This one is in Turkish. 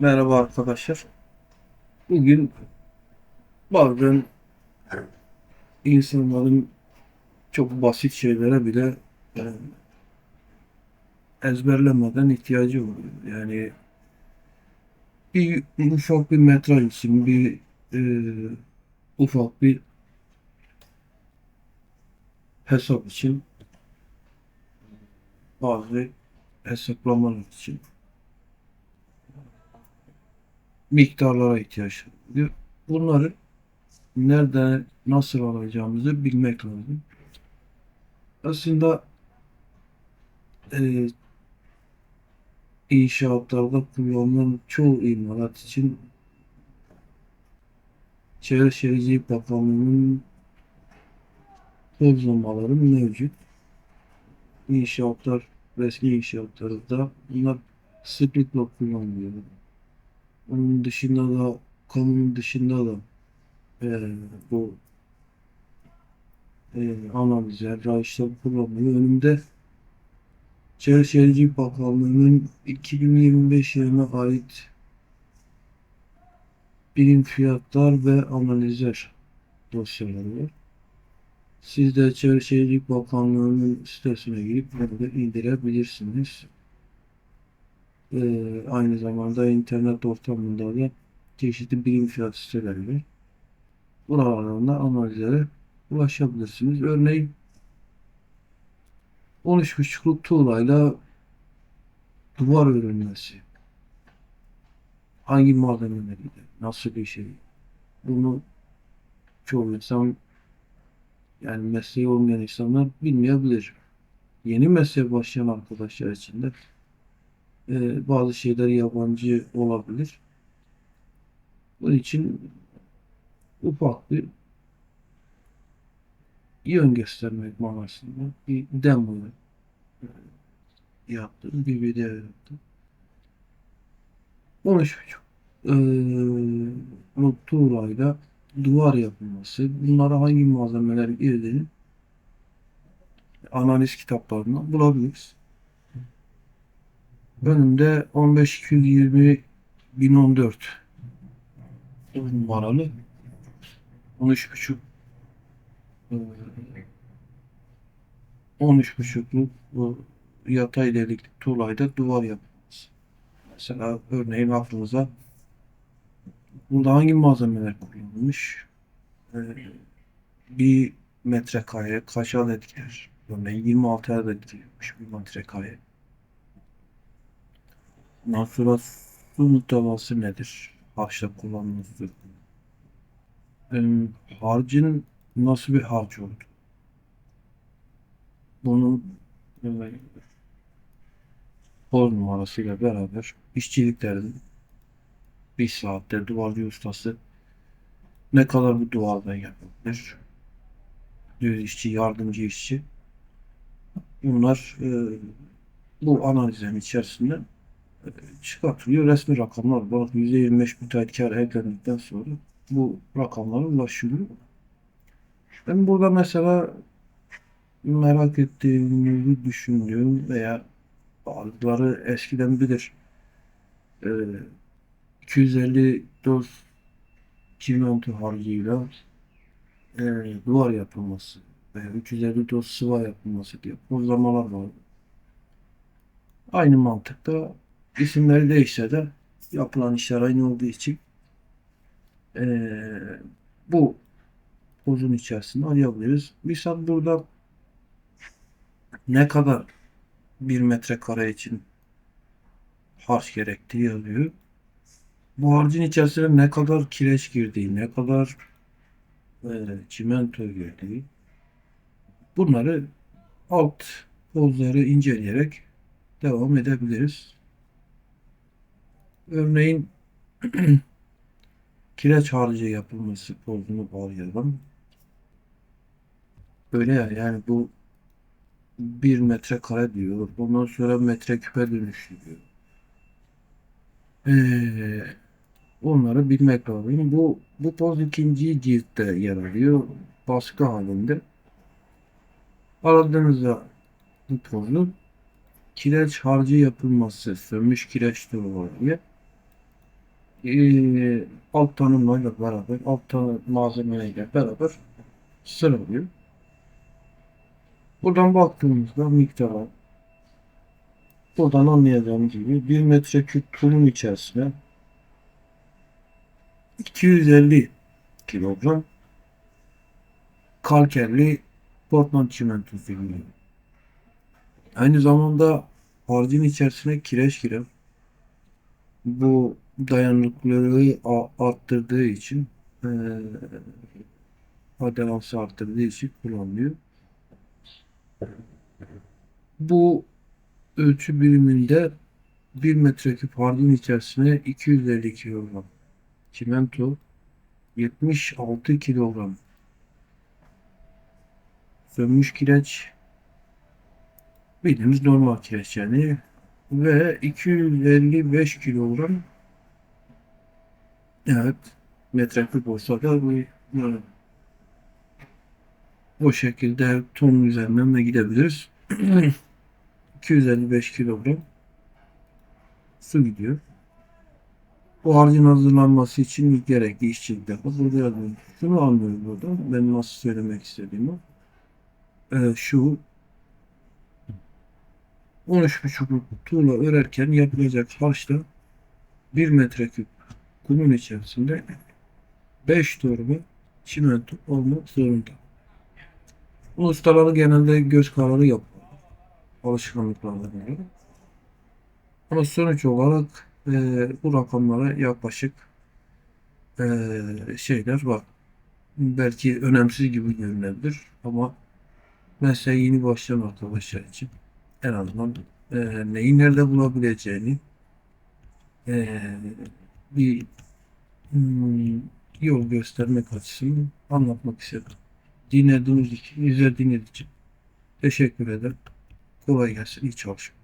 Merhaba arkadaşlar. Bugün bazen insanların çok basit şeylere bile e, ezberlemeden ihtiyacı oluyor. Yani bir ufak bir metraj için, bir e, ufak bir hesap için, bazı hesaplamalar için miktarlara ihtiyaç oluyor. Bunları nerede nasıl alacağımızı bilmek lazım. Aslında e, inşaatlarda kullanılan çoğu imalat için Çevre Şehircilik Bakanlığı'nın uygulamaları mevcut. İnşaatlar, resmi inşaatlarda bunlar sıklıkla kullanılıyor. Onun dışında da kamunun dışında da eee, bu eee analizler, rayışlar kullanılıyor. Önümde Çevre Bakanlığı'nın 2025 yılına ait birim fiyatlar ve analizler dosyaları var. Siz de Çevre Şehircilik Bakanlığı'nın sitesine girip bunu indirebilirsiniz. Ee, aynı zamanda internet ortamında da çeşitli birim fiyat siteleri. Buralardan da analizlere ulaşabilirsiniz. Örneğin 13.5'luk tuğlayla duvar örülmesi. Hangi malzemeleriyle, nasıl bir şey? Bunu çoğu insan yani mesleği olmayan insanlar bilmeyebilir. Yeni mesleğe başlayan arkadaşlar için de e, bazı şeyler yabancı olabilir. Bunun için ufak bir yön göstermek manasında bir demo yaptım. Bir video yaptım. 13.5 e, bu tuğlayla duvar yapılması. Bunlara hangi malzemeler girdiğini analiz kitaplarından bulabiliriz. Önümde 15220 1014 numaralı 13.5 e, 13.5'luk bu yatay delikli tuğlayda duvar yapılması. Mesela örneğin aklınıza burada hangi malzemeler kullanılmış? E, bir metrekare kaç adet girer? Örneğin 26 adet giriyormuş bir metrekare. Ondan sonra su muhtevası nedir? Harçta kullanılması. Ee, harcın nasıl bir harç oldu? Bunun e, kod numarasıyla beraber işçiliklerin bir saatte duvarcı ustası ne kadar bu duvardan yapabilir? Düz işçi, yardımcı işçi. Bunlar e, bu analizlerin içerisinde çıkartılıyor. Resmi rakamlar var. %25 müteahhit kar eklendikten sonra bu rakamlara ulaşılıyor. Ben burada mesela merak ettiğimi düşündüğüm veya bazıları eskiden bilir. 250 doz çimento harcıyla e, duvar yapılması veya 350 doz sıva yapılması diye uygulamalar var. Aynı mantıkta isimleri değişse de yapılan işler aynı olduğu için eee, bu uzun içerisinde arayabiliriz. Misal burada ne kadar bir metrekare için harç gerektiği yazıyor. Bu harcın içerisine ne kadar kireç girdiği, ne kadar e, çimento girdiği bunları alt pozları inceleyerek devam edebiliriz. Örneğin kireç harcı yapılması pozunu bağlayalım. Böyle ya yani bu bir metrekare diyor. Ondan sonra metreküpe dönüştürüyor. Ee, onları bilmek lazım. Bu bu poz ikinci ciltte yer alıyor. Baskı halinde. Aradığınızda bu pozun kireç harcı yapılması, sönmüş kireç durumu diye e, alt tanımlarla beraber, alt tanım malzemeyle beraber sıralıyor. Buradan baktığımızda miktara buradan anlayacağımız gibi 1 metreküp tulum içerisine 250 kilogram kalkerli Portland çimentosu giriyor. Aynı zamanda harcın içerisine kireç girer. Bu dayanıklılığı arttırdığı için eee adelansı arttırdığı için kullanılıyor. Bu ölçü biriminde 1 metreküp harcın içerisine 250 kilogram çimento 76 kilogram sönmüş kireç bildiğimiz normal kireç yani ve 255 kilogram evet metreküp olsa da bu o şekilde ton üzerinden de gidebiliriz 255 kilogram su gidiyor bu harcın hazırlanması için gerekli işçilikler. Burada yazıyor. Şunu anlıyoruz burada. Ben nasıl söylemek istediğimi. Ee, şu 13,5 tuğla örerken yapılacak harçta 1 metreküp kumun içerisinde 5 torba çimento olmak zorunda. Bu ustaları genelde göz kararı yapıyor. Alışkanlıklarına göre. Ama sonuç olarak e, bu rakamlara yaklaşık e, şeyler var. Belki önemsiz gibi görünebilir ama mesela yeni başlayan arkadaşlar için en azından e, neyi nerede bulabileceğini e, bir hmm, yol göstermek açısından anlatmak istedim. Dinlediğiniz için, izlediğiniz için teşekkür ederim. Kolay gelsin, iyi çalışın.